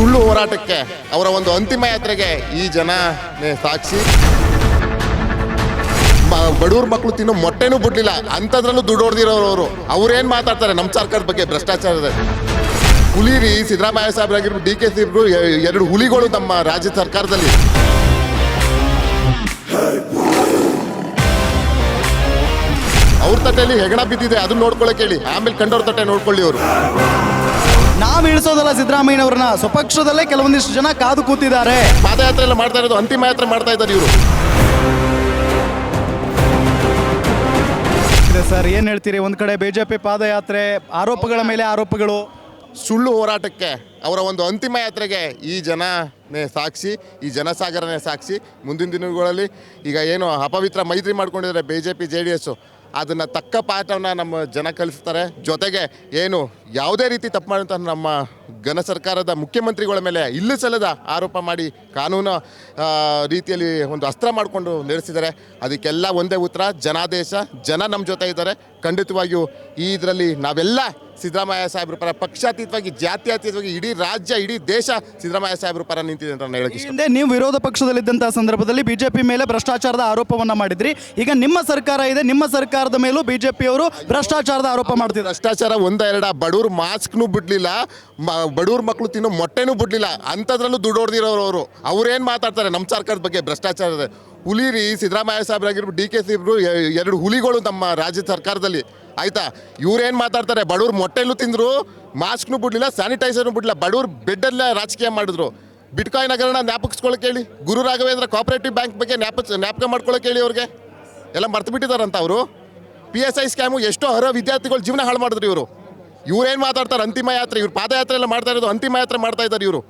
ಸುಳ್ಳು ಹೋರಾಟಕ್ಕೆ ಅವರ ಒಂದು ಅಂತಿಮ ಯಾತ್ರೆಗೆ ಈ ಜನ ಸಾಕ್ಷಿ. ಬಡವ್ರ ಮಕ್ಕಳು ತಿನ್ನೋ ಮೊಟ್ಟೆನೂ ಬಿಡ್ಲಿಲ್ಲ. ಅಂಥದ್ರಲ್ಲೂ ದುಡ್ಡು ಅವರು. ಅವ್ರೇನ್ ಮಾತಾಡ್ತಾರೆ? ನಮ್ಮ ಸರ್ಕಾರದ ಬಗ್ಗೆ ಭ್ರಷ್ಟಾಚಾರದ ಹುಲಿ ರೀ ಸಿದ್ದರಾಮಯ್ಯ ಸಾಹೇಬ್ರಾಗಿರ್ಬೋದು ಡಿ ಕೆ ಸಿ ಎರಡು ಹುಲಿಗಳು ನಮ್ಮ ರಾಜ್ಯ ಸರ್ಕಾರದಲ್ಲಿ. ಅವ್ರ ತಟ್ಟೆಯಲ್ಲಿ ಹೆಗಣ ಬಿದ್ದಿದೆ. ಅದನ್ನ ನೋಡ್ಕೊಳ್ಳೋಕೆ ಹೇಳಿ. ಆಮೇಲೆ ಕಂಡವ್ರ ತಟ್ಟೆ ನೋಡ್ಕೊಳ್ಳಿ ಅವರು. ನಾವು ಇಳಿಸೋದಲ್ಲ ಸಿದ್ದರಾಮಯ್ಯನವ್ರನ್ನ. ಸ್ವಪಕ್ಷದಲ್ಲೇ ಕೆಲವೊಂದಿಷ್ಟು ಜನ ಕಾದು ಕೂತಿದ್ದಾರೆ. ಪಾದಯಾತ್ರೆ ಎಲ್ಲ ಮಾಡ್ತಾ ಇರೋದು ಅಂತಿಮ ಯಾತ್ರೆ ಮಾಡ್ತಾ ಇದ್ದಾರೆ ಇವರು. ಸರ್ ಏನ್ ಹೇಳ್ತೀರಿ? ಒಂದ್ ಕಡೆ ಬಿಜೆಪಿ ಪಾದಯಾತ್ರೆ ಆರೋಪಗಳ ಮೇಲೆ ಆರೋಪಗಳು. ಸುಳ್ಳು ಹೋರಾಟಕ್ಕೆ ಅವರ ಒಂದು ಅಂತಿಮ ಯಾತ್ರೆಗೆ ಈ ಜನನೇ ಸಾಕ್ಷಿ ಈ ಜನಸಾಗರನೇ ಸಾಕ್ಷಿ. ಮುಂದಿನ ದಿನಗಳಲ್ಲಿ ಈಗ ಏನು ಅಪವಿತ್ರ ಮೈತ್ರಿ ಮಾಡ್ಕೊಂಡಿದ್ದಾರೆ B J P J D S ಅದನ್ನು ತಕ್ಕ ಪಾಠವನ್ನು ನಮ್ಮ ಜನ ಕಲಿಸ್ತಾರೆ. ಜೊತೆಗೆ ಏನು ಯಾವುದೇ ರೀತಿ ತಪ್ಪು ಮಾಡಿದಂತ ನಮ್ಮ ಘನ ಸರ್ಕಾರದ ಮುಖ್ಯಮಂತ್ರಿಗಳ ಮೇಲೆ ಇಲ್ಲೂ ಸಲ್ಲದ ಆರೋಪ ಮಾಡಿ ಕಾನೂನು ರೀತಿಯಲ್ಲಿ ಒಂದು ಅಸ್ತ್ರ ಮಾಡಿಕೊಂಡು ನಡೆಸಿದ್ದಾರೆ ಅದಕ್ಕೆಲ್ಲ ಒಂದೇ ಉತ್ತರ, ಜನಾದೇಶ, ಜನ ನಮ್ಮ ಜೊತೆ ಇದ್ದಾರೆ. ಖಂಡಿತವಾಗಿಯೂ ಈ ಇದರಲ್ಲಿ ನಾವೆಲ್ಲ ಸಿದ್ದರಾಮಯ್ಯ ಸಾಹೇಬ್ರ ಪರ ಪಕ್ಷಾತೀತವಾಗಿ ಜಾತ್ಯಾತೀತವಾಗಿ ಇಡೀ ರಾಜ್ಯ ಇಡೀ ದೇಶ ಸಿದ್ದರಾಮಯ್ಯ ಸಾಹೇಬ್ರ ಪರ ನಿಂತಿದೆ ಅಂತ ನಾನು ಹೇಳಕ್ಕೆ ಇಷ್ಟ ಹಿಂದೆ ನೀವು ವಿರೋಧ ಪಕ್ಷದಲ್ಲಿದ್ದಂತಹ ಸಂದರ್ಭದಲ್ಲಿ ಬಿಜೆಪಿ ಮೇಲೆ ಭ್ರಷ್ಟಾಚಾರದ ಆರೋಪವನ್ನ ಮಾಡಿದ್ರಿ. ಈಗ ನಿಮ್ಮ ಸರ್ಕಾರ ಇದೆ ನಿಮ್ಮ ಸರ್ಕಾರದ ಮೇಲೂ ಬಿಜೆಪಿಯವರು ಭ್ರಷ್ಟಾಚಾರದ ಆರೋಪ ಮಾಡ್ತಿದ್ದಾರೆ. ಭ್ರಷ್ಟಾಚಾರ ಒಂದ ಎರಡ ಬಡವ್ರ ಮಾಸ್ಕ್ನು ಬಿಡ್ಲಿಲ್ಲ ಬಡವ್ರ ಮಕ್ಕಳು ತಿನ್ನೋ ಮೊಟ್ಟೆನೂ ಬಿಡ್ಲಿಲ್ಲ ಅಂಥದ್ರಲ್ಲೂ ದುಡ್ಡು ಹೊಡೆದಿರೋರು ಅವರು. ಅವ್ರೇನು ಮಾತಾಡ್ತಾರೆ? ನಮ್ಮ ಸರ್ಕಾರದ ಬಗ್ಗೆ ಭ್ರಷ್ಟಾಚಾರದ ಹುಲಿ ರೀ ಸಿದ್ದರಾಮಯ್ಯ ಸಾಹೇಬ್ರಾಗಿರ್ಬೋದು ಡಿ ಕೆ ಸಿ ಎರಡು ಹುಲಿಗಳು ನಮ್ಮ ರಾಜ್ಯ ಸರ್ಕಾರದಲ್ಲಿ. ಆಯ್ತಾ? ಇವ್ರೇನು ಮಾತಾಡ್ತಾರೆ? ಬಡವ್ರು ಮೊಟ್ಟೆಲ್ಲೂ ತಿಂದರು, ಮಾಸ್ಕ್ನು ಬಿಡ್ಲಿಲ್ಲ, ಸ್ಯಾನಿಟೈಸರ್ನು ಬಿಡಲಿಲ್ಲ. ಬಡವ್ರು ಬೆಡ್ಡಲ್ಲೇ ರಾಜಕೀಯ ಮಾಡಿದ್ರು. ಬಿಟ್ಕಾಯಿನ್ ಹಗರಣ ಜ್ಞಾಪಕಿಸ್ಕೊಳಕ್ಕೆ ಹೇಳಿ ಗುರು ರಾಘವೇಂದ್ರ ಕೋಆಪರೇಟಿವ್ ಬ್ಯಾಂಕ್ ಬಗ್ಗೆ ಜ್ಞಾಪ ಜ್ಞಾಪಕ ಮಾಡ್ಕೊಳಕ್ಕೆ ಹೇಳಿ ಅವ್ರಿಗೆ. ಎಲ್ಲ ಮರ್ತು ಬಿಟ್ಟಿದಾರಂತ ಅವರು. ಪಿ ಎಸ್ ಐ ಸ್ಕ್ಯಾಮು ಎಷ್ಟೋ ಅರ್ಹ ವಿದ್ಯಾರ್ಥಿಗಳು ಜೀವನ ಹಾಳು ಮಾಡಿದ್ರು ಇವರು. ಇವ್ರೇನು ಮಾತಾಡ್ತಾರೆ? ಅಂತಿಮ ಯಾತ್ರೆ. ಇವ್ರು ಪಾದಯಾತ್ರೆ ಎಲ್ಲ ಮಾಡ್ತಾ ಇರೋದು, ಅಂತಿಮ ಯಾತ್ರೆ ಮಾಡ್ತಾ ಇದ್ದಾರೆ ಇವರು.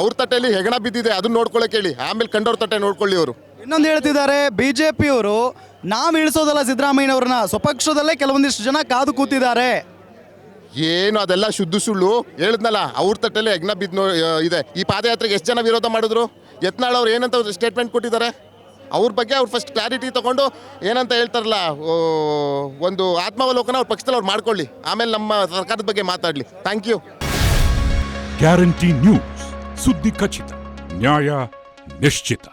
ಅವ್ರ ತಟ್ಟೆಯಲ್ಲಿ ಹೆಗಣ ಬಿದ್ದಿದೆ, ಅದನ್ನ ನೋಡ್ಕೊಳ್ಳೋಕೆ ಹೇಳಿ ಆಮೇಲೆ ಕಂಡವ್ರ ತಟ್ಟೆ ನೋಡ್ಕೊಳ್ಳಿ ಅವರು ಇನ್ನೊಂದು ಹೇಳ್ತಿದ್ದಾರೆ ಬಿಜೆಪಿಯವರು ನಾವು ಇಳಿಸೋದಲ್ಲ ಸಿದ್ದರಾಮಯ್ಯನವ್ರನ್ನ ಸ್ವಪಕ್ಷದಲ್ಲೇ ಕೆಲವೊಂದಿಷ್ಟು ಜನ ಕಾದು ಕೂತಿದ್ದಾರೆ. ಏನು ಅದೆಲ್ಲ ಶುದ್ಧ ಸುಳ್ಳು? ಹೇಳಿದ್ನಲ್ಲ ಅವ್ರ ತಟ್ಟೆಲೆ ಯಜ್ಞ ಬಿದ್ದು ಇದೆ. ಈ ಪಾದಯಾತ್ರೆಗೆ ಎಷ್ಟು ಜನ ವಿರೋಧ ಮಾಡಿದ್ರು? ಯತ್ನಾಳ್ ಅವ್ರು ಏನಂತ ಸ್ಟೇಟ್ಮೆಂಟ್ ಕೊಟ್ಟಿದ್ದಾರೆ? ಅವ್ರ ಬಗ್ಗೆ ಅವ್ರು ಫಸ್ಟ್ ಕ್ಲಾರಿಟಿ ತಗೊಂಡು ಏನಂತ ಹೇಳ್ತಾರಲ್ಲ ಒಂದು ಆತ್ಮಾವಲೋಕನ ಅವ್ರ ಪಕ್ಷದಲ್ಲಿ ಅವ್ರು ಮಾಡ್ಕೊಳ್ಳಿ. ಆಮೇಲೆ ನಮ್ಮ ಸರ್ಕಾರದ ಬಗ್ಗೆ ಮಾತಾಡಲಿ. ಥ್ಯಾಂಕ್ ಯು ಗ್ಯಾರಂಟಿ ನ್ಯೂಸ್ ಸುದ್ದಿ ಖಚಿತ ನ್ಯಾಯ ನಿಶ್ಚಿತ.